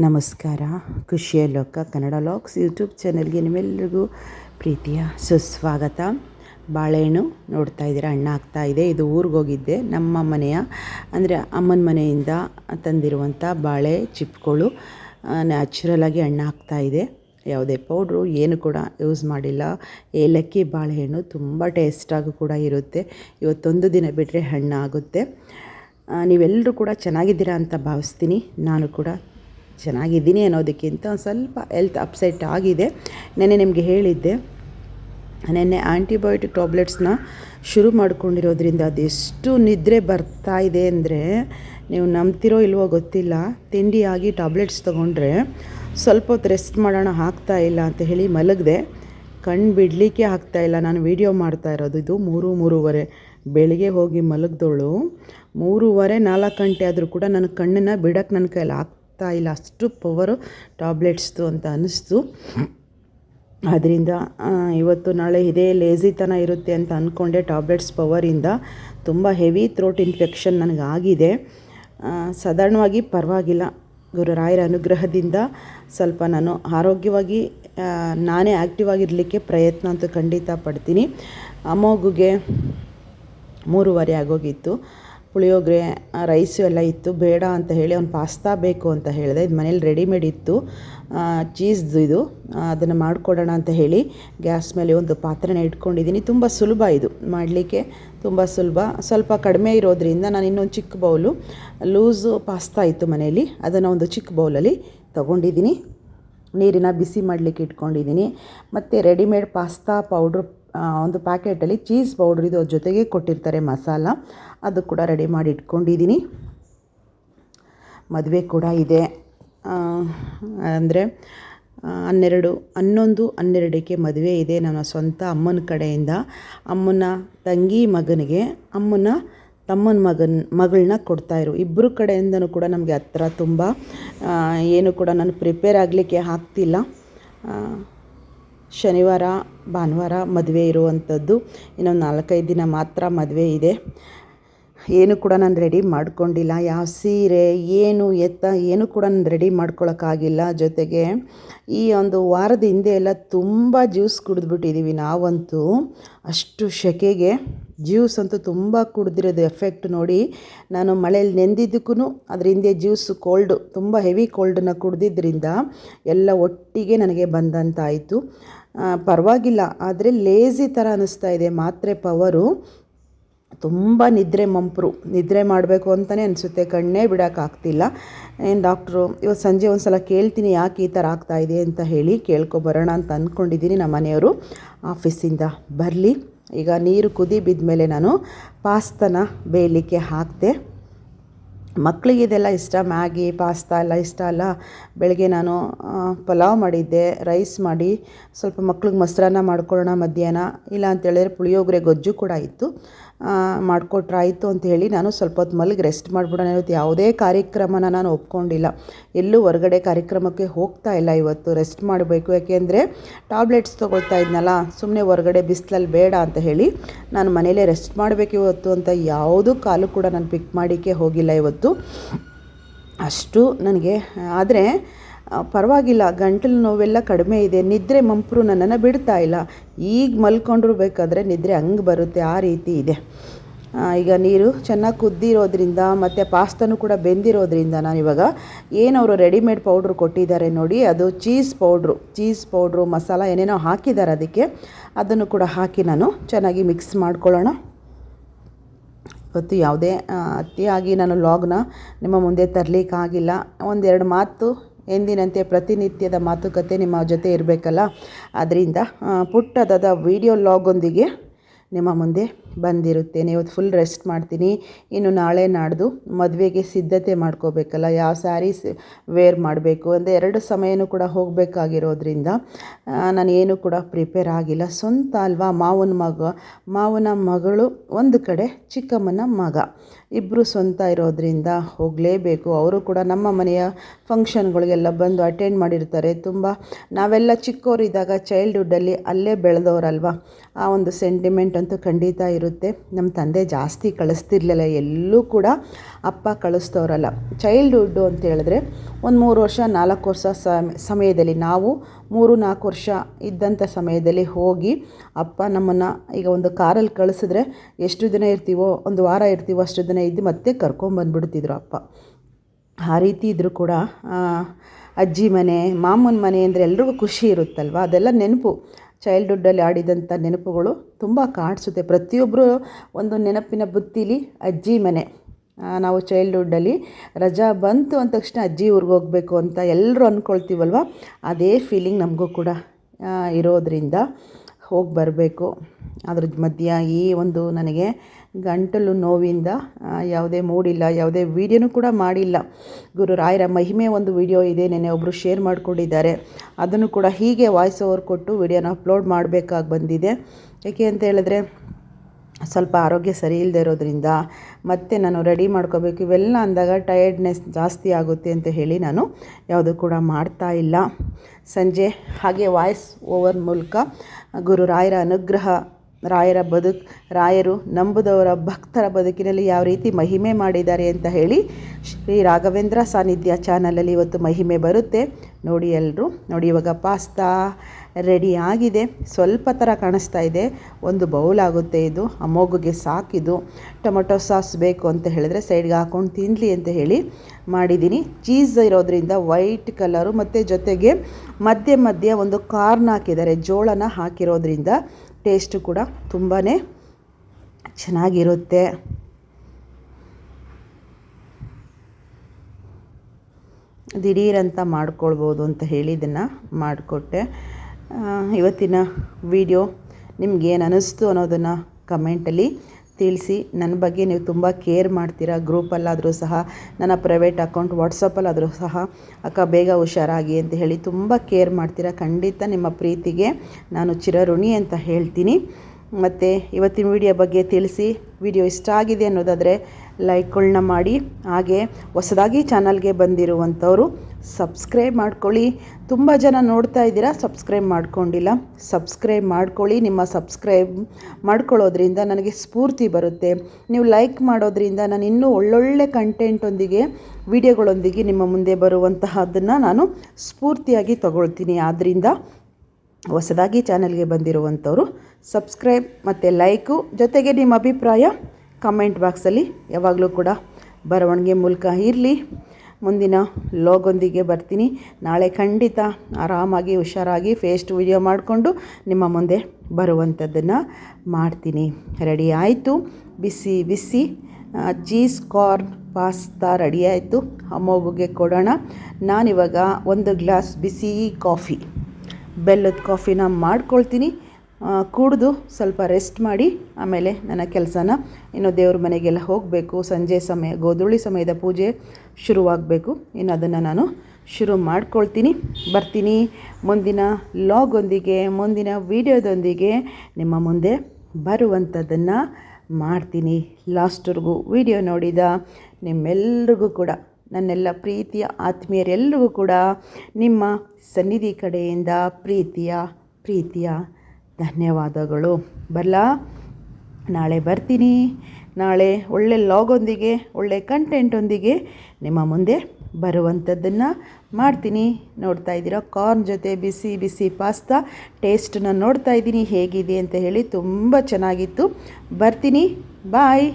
ನಮಸ್ಕಾರ. ಖುಷಿಯ ಲೋಕ, ಕನ್ನಡ ಲಾಕ್ಸ್ ಯೂಟ್ಯೂಬ್ ಚಾನಲ್ಗೆ ನಿಮ್ಮೆಲ್ಲರಿಗೂ ಪ್ರೀತಿಯ ಸುಸ್ವಾಗತ. ಬಾಳೆಹಣ್ಣು ನೋಡ್ತಾ ಇದ್ದೀರ? ಹಣ್ಣು ಆಗ್ತಾ ಇದೆ. ಇದು ಊರಿಗೆ ಹೋಗಿದ್ದೆ. ನಮ್ಮ ಮನೆಯ, ಅಂದರೆ ಅಮ್ಮನ ಮನೆಯಿಂದ ತಂದಿರುವಂಥ ಬಾಳೆ ಚಿಪ್ಗಳು ನ್ಯಾಚುರಲಾಗಿ ಹಣ್ಣು ಆಗ್ತಾ ಇದೆ. ಯಾವುದೇ ಪೌಡ್ರು ಏನು ಕೂಡ ಯೂಸ್ ಮಾಡಿಲ್ಲ. ಏಲಕ್ಕಿ, ಬಾಳೆಹಣ್ಣು ತುಂಬ ಟೇಸ್ಟಾಗಿ ಕೂಡ ಇರುತ್ತೆ. ಇವತ್ತೊಂದು ದಿನ ಬಿಟ್ಟರೆ ಹಣ್ಣು ಆಗುತ್ತೆ. ನೀವೆಲ್ಲರೂ ಕೂಡ ಚೆನ್ನಾಗಿದ್ದೀರಾ ಅಂತ ಭಾವಿಸ್ತೀನಿ. ನಾನು ಕೂಡ ಚೆನ್ನಾಗಿದ್ದೀನಿ ಅನ್ನೋದಕ್ಕಿಂತ ಸ್ವಲ್ಪ ಹೆಲ್ತ್ ಅಪ್ಸೆಟ್ ಆಗಿದೆ. ನೆನ್ನೆ ನಿಮಗೆ ಹೇಳಿದ್ದೆ, ನೆನ್ನೆ ಆ್ಯಂಟಿಬಯೋಟಿಕ್ ಟ್ಯಾಬ್ಲೆಟ್ಸ್ನ ಶುರು ಮಾಡ್ಕೊಂಡಿರೋದ್ರಿಂದ ಅದೆಷ್ಟು ನಿದ್ರೆ ಬರ್ತಾ ಇದೆ ಅಂದರೆ ನೀವು ನಂಬ್ತಿರೋ ಇಲ್ವೋ ಗೊತ್ತಿಲ್ಲ. ತಿಂಡಿಯಾಗಿ ಟ್ಯಾಬ್ಲೆಟ್ಸ್ ತೊಗೊಂಡ್ರೆ ಸ್ವಲ್ಪ ಹೊತ್ತು ರೆಸ್ಟ್ ಮಾಡೋಣ ಹಾಕ್ತಾ ಇಲ್ಲ ಅಂತ ಹೇಳಿ ಮಲಗಿದೆ. ಕಣ್ಣು ಬಿಡಲಿಕ್ಕೆ ಆಗ್ತಾಯಿಲ್ಲ ನಾನು ವೀಡಿಯೋ ಮಾಡ್ತಾ ಇರೋದು ಇದು ಮೂರು, ಮೂರುವರೆ. ಬೆಳಿಗ್ಗೆ ಹೋಗಿ ಮಲಗ್ದೋಳು ಮೂರುವರೆ ನಾಲ್ಕು ಗಂಟೆ ಆದರೂ ಕೂಡ ನನ್ನ ಕಣ್ಣನ್ನು ಬಿಡೋಕ್ಕೆ ನನ್ನ ಕೈಯಲ್ಲಿ ಆಗ್ತಾ ಇಲ್ಲ, ಅಷ್ಟು ಪವರು ಟ್ಯಾಬ್ಲೆಟ್ಸ್ದು ಅಂತ ಅನ್ನಿಸ್ತು. ಅದರಿಂದ ಇವತ್ತು ನಾಳೆ ಇದೇ ಲೇಝಿತನ ಇರುತ್ತೆ ಅಂತ ಅಂದ್ಕೊಂಡೆ ಟ್ಯಾಬ್ಲೆಟ್ಸ್ ಪವರಿಂದ ತುಂಬ ಹೆವಿ ಥ್ರೋಟ್ ಇನ್ಫೆಕ್ಷನ್ ನನಗಾಗಿದೆ. ಸಾಧಾರಣವಾಗಿ ಪರವಾಗಿಲ್ಲ. ಗುರುರಾಯರ ಅನುಗ್ರಹದಿಂದ ಸ್ವಲ್ಪ ನಾನು ಆರೋಗ್ಯವಾಗಿ ನಾನೇ ಆ್ಯಕ್ಟಿವ್ ಆಗಿರಲಿಕ್ಕೆ ಪ್ರಯತ್ನ ಅಂತೂ ಖಂಡಿತ ಪಡ್ತೀನಿ. ಅಮೋಗುಗೆ ಮೂರುವರೆ ಆಗೋಗಿತ್ತು. ಪುಳಿಯೋಗರೆ ರೈಸು ಎಲ್ಲ ಇತ್ತು. ಬೇಡ ಅಂತ ಹೇಳಿ ಅವ್ನು ಪಾಸ್ತಾ ಬೇಕು ಅಂತ ಹೇಳಿದೆ. ಇದು ಮನೇಲಿ ರೆಡಿಮೇಡ್ ಇತ್ತು. ಚೀಸ್ದು ಇದು. ಅದನ್ನು ಮಾಡಿಕೊಡೋಣ ಅಂತ ಹೇಳಿ ಗ್ಯಾಸ್ ಮೇಲೆ ಒಂದು ಪಾತ್ರೆನ ಇಟ್ಕೊಂಡಿದ್ದೀನಿ. ತುಂಬ ಸುಲಭ ಇದು. ಮಾಡಲಿಕ್ಕೆ ತುಂಬ ಸುಲಭ. ಸ್ವಲ್ಪ ಕಡಿಮೆ ಇರೋದ್ರಿಂದ ನಾನು ಇನ್ನೊಂದು ಚಿಕ್ಕ ಬೌಲು ಲೂಸು ಪಾಸ್ತಾ ಇತ್ತು ಮನೆಯಲ್ಲಿ ಅದನ್ನು ಒಂದು ಚಿಕ್ಕ ಬೌಲಲ್ಲಿ ತೊಗೊಂಡಿದ್ದೀನಿ. ನೀರಿನ ಬಿಸಿ ಮಾಡಲಿಕ್ಕೆ ಇಟ್ಕೊಂಡಿದ್ದೀನಿ. ಮತ್ತು ರೆಡಿಮೇಡ್ ಪಾಸ್ತಾ ಪೌಡ್ರ್ ಒಂದು ಪ್ಯಾಕೆಟಲ್ಲಿ ಚೀಸ್ ಪೌಡ್ರ್ ಇದು ಜೊತೆಗೆ ಕೊಟ್ಟಿರ್ತಾರೆ ಮಸಾಲ. ಅದು ಕೂಡ ರೆಡಿ ಮಾಡಿ ಇಟ್ಕೊಂಡಿದ್ದೀನಿ. ಮದುವೆ ಕೂಡ ಇದೆ. ಅಂದರೆ ಹನ್ನೆರಡು, ಹನ್ನೊಂದು, ಹನ್ನೆರಡಕ್ಕೆ ಮದುವೆ ಇದೆ ನನ್ನ ಸ್ವಂತ ಅಮ್ಮನ ಕಡೆಯಿಂದ. ಅಮ್ಮನ ತಂಗಿ ಮಗನಿಗೆ, ಅಮ್ಮನ ತಮ್ಮನ ಮಗನ, ಮಗಳನ್ನ ಕೊಡ್ತಾಯಿರು ಇಬ್ಬರು ಕಡೆಯಿಂದನೂ ಕೂಡ ನಮಗೆ ಹತ್ರ ತುಂಬ ಏನು ಕೂಡ ನಾನು ಪ್ರಿಪೇರ್ ಆಗಲಿಕ್ಕೆ ಆಗ್ತಿಲ್ಲ. ಶನಿವಾರ ಭಾನುವಾರ ಮದುವೆ ಇರುವಂಥದ್ದು. ಇನ್ನೊಂದು ನಾಲ್ಕೈದು ದಿನ ಮಾತ್ರ ಮದುವೆ ಇದೆ. ಏನು ಕೂಡ ನಾನು ರೆಡಿ ಮಾಡ್ಕೊಂಡಿಲ್ಲ. ಯಾವ ಸೀರೆ, ಏನು ಎತ್ತ ಏನು ಕೂಡ ನಾನು ರೆಡಿ ಮಾಡ್ಕೊಳ್ಳೋಕ್ಕಾಗಿಲ್ಲ ಜೊತೆಗೆ ಈ ಒಂದು ವಾರದ ಹಿಂದೆ ಎಲ್ಲ ತುಂಬ ಜ್ಯೂಸ್ ಕುಡಿದ್ಬಿಟ್ಟಿದ್ದೀವಿ ನಾವಂತೂ. ಅಷ್ಟು ಸೆಕೆಗೆ ಜ್ಯೂಸ್ ಅಂತೂ ತುಂಬ ಕುಡಿದಿರೋದು ಎಫೆಕ್ಟ್ ನೋಡಿ ನಾನು ಮಳೆಯಲ್ಲಿ ನೆಂದಿದ್ದಕ್ಕೂ ಅದ್ರ ಹಿಂದೆ ಜ್ಯೂಸು ಕೋಲ್ಡು ತುಂಬ ಹೆವಿ ಕೋಲ್ಡನ್ನ ಕುಡ್ದಿದ್ದರಿಂದ ಎಲ್ಲ ಒಟ್ಟಿಗೆ ನನಗೆ ಬಂದಂತಾಯಿತು. ಪರವಾಗಿಲ್ಲ. ಆದರೆ ಲೇಜಿ ಥರ ಅನ್ನಿಸ್ತಾ ಇದೆ. ಮಾತ್ರೆ ಪವರು. ತುಂಬ ನಿದ್ರೆ ಮಂಪರು. ನಿದ್ರೆ ಮಾಡಬೇಕು ಅಂತಲೇ ಅನಿಸುತ್ತೆ. ಕಣ್ಣೇ ಬಿಡೋಕ್ಕಾಗ್ತಿಲ್ಲ ಏನು ಡಾಕ್ಟ್ರು ಇವತ್ತು ಸಂಜೆ ಒಂದು ಸಲ ಕೇಳ್ತೀನಿ ಯಾಕೆ ಈ ಥರ ಆಗ್ತಾಯಿದೆ ಅಂತ ಹೇಳಿ ಕೇಳ್ಕೊಬರೋಣ ಅಂತ ಅಂದ್ಕೊಂಡಿದ್ದೀನಿ ನಮ್ಮ ಮನೆಯವರು ಆಫೀಸಿಂದ ಬರಲಿ. ಈಗ ನೀರು ಕುದಿ ಬಿದ್ದ ಮೇಲೆ ನಾನು ಪಾಸ್ತನ ಬೇಯಲಿಕ್ಕೆ ಹಾಕಿದೆ. ಮಕ್ಕಳಿಗೆ ಇದೆಲ್ಲ ಇಷ್ಟ, ಮ್ಯಾಗಿ, ಪಾಸ್ತಾ ಎಲ್ಲ ಇಷ್ಟ ಅಲ್ಲ. ಬೆಳಗ್ಗೆ ನಾನು ಪಲಾವ್ ಮಾಡಿದ್ದೆ, ರೈಸ್ ಮಾಡಿ, ಸ್ವಲ್ಪ ಮಕ್ಳಿಗೆ ಮೊಸರನ್ನ ಮಾಡ್ಕೊಳ್ಳೋಣ ಮಧ್ಯಾಹ್ನ. ಇಲ್ಲ ಅಂತೇಳಿದ್ರೆ ಪುಳಿಯೋಗರೆ ಗೊಜ್ಜು ಕೂಡ ಇತ್ತು. ಮಾಡಿಕೊಟ್ರಾಯ್ತು ಅಂತ ಹೇಳಿ ನಾನು ಸ್ವಲ್ಪ ಹೊತ್ತು ಮಲಗಿ ರೆಸ್ಟ್ ಮಾಡಿಬಿಡೋಣ. ಇವತ್ತು ಯಾವುದೇ ಕಾರ್ಯಕ್ರಮನ ನಾನು ಒಪ್ಕೊಂಡಿಲ್ಲ. ಎಲ್ಲೂ ಹೊರಗಡೆ ಕಾರ್ಯಕ್ರಮಕ್ಕೆ ಹೋಗ್ತಾ ಇಲ್ಲ ಇವತ್ತು. ರೆಸ್ಟ್ ಮಾಡಬೇಕು. ಯಾಕೆಂದರೆ ಟ್ಯಾಬ್ಲೆಟ್ಸ್ ತೊಗೊಳ್ತಾ ಇದ್ನಲ್ಲ ಸುಮ್ಮನೆ ಹೊರಗಡೆ ಬಿಸಿಲಲ್ಲಿ ಬೇಡ ಅಂತ ಹೇಳಿ ನಾನು ಮನೇಲೇ ರೆಸ್ಟ್ ಮಾಡಬೇಕು ಇವತ್ತು ಅಂತ ಯಾವುದೂ ಕಾಲು ಕೂಡ ನಾನು ಪಿಕ್ ಮಾಡಿಕ್ಕೆ ಹೋಗಿಲ್ಲ ಇವತ್ತು. ಅಷ್ಟು ನನಗೆ, ಆದರೆ ಪರವಾಗಿಲ್ಲ, ಗಂಟಲು ನೋವೆಲ್ಲ ಕಡಿಮೆ ಇದೆ, ನಿದ್ರೆ ಮಂಪರು ನನ್ನನ್ನು ಬಿಡ್ತಾ ಇಲ್ಲ. ಈಗ ಮಲ್ಕೊಂಡ್ರು ಬೇಕಾದರೆ ನಿದ್ರೆ ಹಂಗೆ ಬರುತ್ತೆ, ಆ ರೀತಿ ಇದೆ. ಈಗ ನೀರು ಚೆನ್ನಾಗಿ ಕುದ್ದಿರೋದ್ರಿಂದ ಮತ್ತು ಪಾಸ್ತನೂ ಕೂಡ ಬೆಂದಿರೋದ್ರಿಂದ ನಾನಿವಾಗ ಏನವರು ರೆಡಿಮೇಡ್ ಪೌಡ್ರು ಕೊಟ್ಟಿದ್ದಾರೆ ನೋಡಿ, ಅದು ಚೀಸ್ ಪೌಡ್ರು ಚೀಸ್ ಪೌಡ್ರು ಮಸಾಲ ಏನೇನೋ ಹಾಕಿದ್ದಾರೆ ಅದಕ್ಕೆ, ಅದನ್ನು ಕೂಡ ಹಾಕಿ ನಾನು ಚೆನ್ನಾಗಿ ಮಿಕ್ಸ್ ಮಾಡ್ಕೊಳ್ಳೋಣ. ಇವತ್ತು ಯಾವುದೇ ಅತಿಯಾಗಿ ನಾನು ಲಾಗ್ನ ನಿಮ್ಮ ಮುಂದೆ ತರಲಿಕ್ಕಾಗಿಲ್ಲ. ಒಂದೆರಡು ಮಾತು ಎಂದಿನಂತೆ ಪ್ರತಿನಿತ್ಯದ ಮಾತುಕತೆ ನಿಮ್ಮ ಜೊತೆ ಇರಬೇಕಲ್ಲ. ಅದರಿಂದ ಪುಟ್ಟದಾದ ವೀಡಿಯೋ ಲಾಗೊಂದಿಗೆ ನಿಮ್ಮ ಮುಂದೆ ಬಂದಿರುತ್ತೇನೆ, ಇವತ್ತು ಫುಲ್ ರೆಸ್ಟ್ ಮಾಡ್ತೀನಿ. ಇನ್ನು ನಾಳೆ ನಾಡ್ದು ಮದುವೆಗೆ ಸಿದ್ಧತೆ ಮಾಡ್ಕೋಬೇಕಲ್ಲ, ಯಾವ ಸ್ಯಾರೀಸ್ ವೇರ್ ಮಾಡಬೇಕು ಅಂದರೆ ಎರಡು ಸಮಯನೂ ಕೂಡ ಹೋಗಬೇಕಾಗಿರೋದ್ರಿಂದ ನಾನು ಏನು ಕೂಡ ಪ್ರಿಪೇರ್ ಆಗಿಲ್ಲ. ಸ್ವಂತ ಅಲ್ವಾ, ಮಾವನ ಮಗ, ಮಾವನ ಮಗಳು, ಒಂದು ಕಡೆ ಚಿಕ್ಕಮ್ಮನ ಮಗ. ಇಬ್ಬರು ಸ್ವಂತ ಇರೋದ್ರಿಂದ ಹೋಗಲೇಬೇಕು. ಅವರು ಕೂಡ ನಮ್ಮ ಮನೆಯ ಫಂಕ್ಷನ್ಗಳಿಗೆಲ್ಲ ಬಂದು ಅಟೆಂಡ್ ಮಾಡಿರ್ತಾರೆ. ತುಂಬ ನಾವೆಲ್ಲ ಚಿಕ್ಕವರಿದ್ದಾಗ ಚೈಲ್ಡ್ಹುಡ್ಡಲ್ಲಿ ಅಲ್ಲೇ ಬೆಳೆದವರಲ್ವ, ಆ ಒಂದು ಸೆಂಟಿಮೆಂಟ್ ಅಂತೂ ಖಂಡಿತ ನಮ್ಮ ತಂದೆ ಜಾಸ್ತಿ ಕಳಿಸ್ತಿರ್ಲಿಲ್ಲ. ಎಲ್ಲೂ ಕೂಡ ಅಪ್ಪ ಕಳಿಸ್ತವ್ರಲ್ಲ. ಚೈಲ್ಡ್ಹುಡ್ಡು ಅಂತ ಹೇಳಿದ್ರೆ ಒಂದು ಮೂರು ವರ್ಷ, ನಾಲ್ಕು ವರ್ಷ ಸಮಯದಲ್ಲಿ ನಾವು ಮೂರು, ನಾಲ್ಕು ವರ್ಷ ಇದ್ದಂಥ ಸಮಯದಲ್ಲಿ ಹೋಗಿ ಅಪ್ಪ ನಮ್ಮನ್ನು ಈಗ ಒಂದು ಕಾರಲ್ಲಿ ಕಳಿಸಿದ್ರೆ ಎಷ್ಟು ದಿನ ಇರ್ತೀವೋ, ಒಂದು ವಾರ ಇರ್ತೀವೋ ಅಷ್ಟು ದಿನ ಇದ್ದು ಮತ್ತೆ ಕರ್ಕೊಂಬಂದ್ಬಿಡ್ತಿದ್ರು ಅಪ್ಪ. ಆ ರೀತಿ ಇದ್ದರೂ ಕೂಡ ಅಜ್ಜಿ ಮನೆ, ಮಾಮನ ಮನೆ ಅಂದರೆ ಎಲ್ರಿಗೂ ಖುಷಿ ಇರುತ್ತಲ್ವ? ಅದೆಲ್ಲ ನೆನಪು. ಚೈಲ್ಡ್ಹುಡ್ಡಲ್ಲಿ ಆಡಿದಂಥ ನೆನಪುಗಳು ತುಂಬ ಕಾಣಿಸುತ್ತೆ. ಪ್ರತಿಯೊಬ್ಬರು ಒಂದು ನೆನಪಿನ ಬುತ್ತಿಲಿ ಅಜ್ಜಿ ಮನೆ. ನಾವು ಚೈಲ್ಡ್ಹುಡ್ಡಲ್ಲಿ ರಜಾ ಬಂತು ಅಂದ ತಕ್ಷಣ ಅಜ್ಜಿ ಊರಿಗೆ ಹೋಗಬೇಕು ಅಂತ ಎಲ್ಲರೂ ಅಂದ್ಕೊಳ್ತೀವಲ್ವ ಅದೇ ಫೀಲಿಂಗ್ ನಮಗೂ ಕೂಡ ಇರೋದರಿಂದ. ಹೋಗಿ ಬರಬೇಕು. ಅದ್ರ ಮಧ್ಯ ಈ ಒಂದು ನನಗೆ ಗಂಟಲು ನೋವಿಂದ ಯಾವುದೇ ಮೂಡಿಲ್ಲ, ಯಾವುದೇ ವೀಡಿಯೋನೂ ಕೂಡ ಮಾಡಿಲ್ಲ. ಗುರು ರಾಯರ ಮಹಿಮೆ ಒಂದು ವಿಡಿಯೋ ಇದೆ ನೆನೆ ಒಬ್ಬರು ಶೇರ್ ಮಾಡಿಕೊಂಡಿದ್ದಾರೆ. ಅದನ್ನು ಕೂಡ ಹೀಗೆ ವಾಯ್ಸ್ ಓವರ್ ಕೊಟ್ಟು ವಿಡಿಯೋನ ಅಪ್ಲೋಡ್ ಮಾಡಬೇಕಾಗಿ ಬಂದಿದೆ. ಏಕೆ ಅಂತ ಹೇಳಿದ್ರೆ ಸ್ವಲ್ಪ ಆರೋಗ್ಯ ಸರಿ ಇಲ್ಲದೆ ಇರೋದ್ರಿಂದ ಮತ್ತೆ ನಾನು ರೆಡಿ ಮಾಡ್ಕೋಬೇಕು. ಇವೆಲ್ಲ ಅಂದಾಗ ಟಯರ್ಡ್ನೆಸ್ ಜಾಸ್ತಿ ಆಗುತ್ತೆ ಅಂತ ಹೇಳಿ ನಾನು ಯಾವುದು ಕೂಡ ಮಾಡ್ತಾ ಇಲ್ಲ. ಸಂಜೆ ಹಾಗೆ ವಾಯ್ಸ್ ಓವರ್ ಮೂಲಕ ಗುರು ರಾಯರ ಅನುಗ್ರಹ, ರಾಯರ ಬದುಕು, ರಾಯರು ನಂಬುದವರ ಭಕ್ತರ ಬದುಕಿನಲ್ಲಿ ಯಾವ ರೀತಿ ಮಹಿಮೆ ಮಾಡಿದ್ದಾರೆ ಅಂತ ಹೇಳಿ ಶ್ರೀ ರಾಘವೇಂದ್ರ ಸಾನ್ನಿಧ್ಯ ಚಾನಲಲ್ಲಿ ಇವತ್ತು ಮಹಿಮೆ ಬರುತ್ತೆ. ನೋಡಿ ಎಲ್ಲರೂ ನೋಡಿ ಇವಾಗ ಪಾಸ್ತಾ. ರೆಡಿ ಆಗಿದೆ. ಸ್ವಲ್ಪ ಥರ ಕಾಣಿಸ್ತಾ ಇದೆ. ಒಂದು ಬೌಲ್ ಆಗುತ್ತೆ ಇದು. ಅಮೋಗಿಗೆ ಸಾಕಿದು ಟೊಮೊಟೊ ಸಾಸ್ ಬೇಕು ಅಂತ ಹೇಳಿದ್ರೆ ಸೈಡ್ಗೆ ಹಾಕೊಂಡು ತಿನ್ನಲಿ ಅಂತ ಹೇಳಿ ಮಾಡಿದ್ದೀನಿ ಚೀಸ್ ಇರೋದ್ರಿಂದ ವೈಟ್ ಕಲರು ಮತ್ತು ಜೊತೆಗೆ ಮಧ್ಯೆ ಮಧ್ಯೆ ಒಂದು ಕಾರ್ನ್ ಹಾಕಿದ್ದಾರೆ. ಜೋಳನ ಹಾಕಿರೋದ್ರಿಂದ ಟೇಸ್ಟು ಕೂಡ ತುಂಬಾ ಚೆನ್ನಾಗಿರುತ್ತೆ. ದಿಢೀರಂತ ಮಾಡ್ಕೊಳ್ಬೋದು ಅಂತ ಹೇಳಿ ಇದನ್ನು ಮಾಡಿಕೊಟ್ಟೆ. ಇವತ್ತಿನ ವಿಡಿಯೋ ನಿಮ್ಗೇನು ಅನ್ನಿಸ್ತು ಅನ್ನೋದನ್ನು ಕಮೆಂಟಲ್ಲಿ ತಿಳಿಸಿ. ನನ್ನ ಬಗ್ಗೆ ನೀವು ತುಂಬ ಕೇರ್ ಮಾಡ್ತೀರಾ? ಗ್ರೂಪಲ್ಲಾದರೂ ಸಹ, ನನ್ನ ಪ್ರೈವೇಟ್ ಅಕೌಂಟ್ ವಾಟ್ಸಪ್ಪಲ್ಲಾದರೂ ಸಹ, ಅಕ್ಕ ಬೇಗ ಹುಷಾರಾಗಿ ಅಂತ ಹೇಳಿ ತುಂಬ ಕೇರ್ ಮಾಡ್ತೀರಾ? ಖಂಡಿತ ನಿಮ್ಮ ಪ್ರೀತಿಗೆ ನಾನು ಚಿರಋಣಿ ಅಂತ ಹೇಳ್ತೀನಿ. ಮತ್ತು ಇವತ್ತಿನ ವಿಡಿಯೋ ಬಗ್ಗೆ ತಿಳಿಸಿ. ವಿಡಿಯೋ ಇಷ್ಟ ಆಗಿದೆ ಅನ್ನೋದಾದರೆ ಲೈಕ್ಗಳನ್ನ ಮಾಡಿ. ಹಾಗೆ ಹೊಸದಾಗಿ ಚಾನಲ್ಗೆ ಬಂದಿರುವಂಥವರು ಸಬ್ಸ್ಕ್ರೈಬ್ ಮಾಡ್ಕೊಳ್ಳಿ. ತುಂಬ ಜನ ನೋಡ್ತಾ ಇದ್ದೀರಾ, ಸಬ್ಸ್ಕ್ರೈಬ್ ಮಾಡ್ಕೊಂಡಿಲ್ಲ. ಸಬ್ಸ್ಕ್ರೈಬ್ ಮಾಡ್ಕೊಳ್ಳಿ. ನಿಮ್ಮ ಸಬ್ಸ್ಕ್ರೈಬ್ ಮಾಡ್ಕೊಳ್ಳೋದ್ರಿಂದ ನನಗೆ ಸ್ಫೂರ್ತಿ ಬರುತ್ತೆ. ನೀವು ಲೈಕ್ ಮಾಡೋದ್ರಿಂದ ನಾನು ಇನ್ನೂ ಒಳ್ಳೊಳ್ಳೆ ಕಂಟೆಂಟೊಂದಿಗೆ, ವಿಡಿಯೋಗಳೊಂದಿಗೆ ನಿಮ್ಮ ಮುಂದೆ ಬರುವಂತಹದನ್ನು ನಾನು ಸ್ಫೂರ್ತಿಯಾಗಿ ತಗೊಳ್ತೀನಿ. ಆದ್ದರಿಂದ ಹೊಸದಾಗಿ ಚಾನಲ್ಗೆ ಬಂದಿರುವಂಥವರು, ಸಬ್ಸ್ಕ್ರೈಬ್ ಮತ್ತು ಲೈಕು ಜೊತೆಗೆ ನಿಮ್ಮ ಅಭಿಪ್ರಾಯ ಕಮೆಂಟ್ ಬಾಕ್ಸಲ್ಲಿ ಯಾವಾಗಲೂ ಕೂಡ ಬರವಣಿಗೆ ಮೂಲಕ ಇರಲಿ. ಮುಂದಿನ ಲೋಗೊಂದಿಗೆ ಬರ್ತೀನಿ. ನಾಳೆ ಖಂಡಿತ ಆರಾಮಾಗಿ, ಹುಷಾರಾಗಿ ಫೇಸ್ಟ್ ವಿಡಿಯೋ ಮಾಡಿಕೊಂಡು ನಿಮ್ಮ ಮುಂದೆ ಬರುವಂಥದ್ದನ್ನು ಮಾಡ್ತೀನಿ. ರೆಡಿ ಆಯಿತು? ಬಿಸಿ ಬಿಸಿ. ಚೀಸ್ ಕಾರ್ನ್ ಪಾಸ್ತಾ ರೆಡಿ ಆಯಿತು. ಅಮ್ಮೋಗುಗೆ ಕೊಡೋಣ. ನಾನಿವಾಗ ಒಂದು ಗ್ಲಾಸ್ ಬಿಸಿ ಕಾಫಿ ಬೆಲ್ಲದ ಕಾಫಿನ ಮಾಡ್ಕೊಳ್ತೀನಿ. ಕುಡಿದು ಸ್ವಲ್ಪ ರೆಸ್ಟ್ ಮಾಡಿ, ಆಮೇಲೆ ನನ್ನ ಕೆಲಸನ ಇನ್ನು ದೇವ್ರ ಮನೆಗೆಲ್ಲ ಹೋಗಬೇಕು. ಸಂಜೆ ಸಮಯ, ಗೋಧೂಳಿ ಸಮಯದ ಪೂಜೆ ಶುರುವಾಗಬೇಕು. ಇನ್ನು ಅದನ್ನು ನಾನು ಶುರು ಮಾಡ್ಕೊಳ್ತೀನಿ. ಬರ್ತೀನಿ. ಮುಂದಿನ ಲಾಗೊಂದಿಗೆ ಮುಂದಿನ ವೀಡಿಯೋದೊಂದಿಗೆ ನಿಮ್ಮ ಮುಂದೆ ಬರುವಂಥದ್ದನ್ನು ಮಾಡ್ತೀನಿ. ಲಾಸ್ಟ್ವರೆಗೂ ವಿಡಿಯೋ ನೋಡಿದ ನಿಮ್ಮೆಲ್ರಿಗೂ ಕೂಡ, ನನ್ನೆಲ್ಲ ಪ್ರೀತಿಯ ಆತ್ಮೀಯರೆಲ್ಲರಿಗೂ ಕೂಡ ನಿಮ್ಮ ಸನ್ನಿಧಿ ಕಡೆಯಿಂದ ಪ್ರೀತಿಯ ಪ್ರೀತಿಯ ಧನ್ಯವಾದಗಳು. ಬರಲಾ? ನಾಳೆ ಬರ್ತೀನಿ. ನಾಳೆ ಒಳ್ಳೆ ಲಾಗೊಂದಿಗೆ, ಒಳ್ಳೆ ಕಂಟೆಂಟೊಂದಿಗೆ ನಿಮ್ಮ ಮುಂದೆ ಬರುವಂಥದ್ದನ್ನು ಮಾಡ್ತೀನಿ. ನೋಡ್ತಾ ಇದ್ದೀರಾ? ಕಾರ್ನ್ ಜೊತೆ ಬಿಸಿ ಬಿಸಿ ಪಾಸ್ತಾ ಟೇಸ್ಟನ್ನ ನೋಡ್ತಾ ಇದ್ದೀನಿ. ಹೇಗಿದೆ ಅಂತ ಹೇಳಿ ತುಂಬ ಚೆನ್ನಾಗಿತ್ತು. ಬರ್ತೀನಿ. ಬಾಯ್.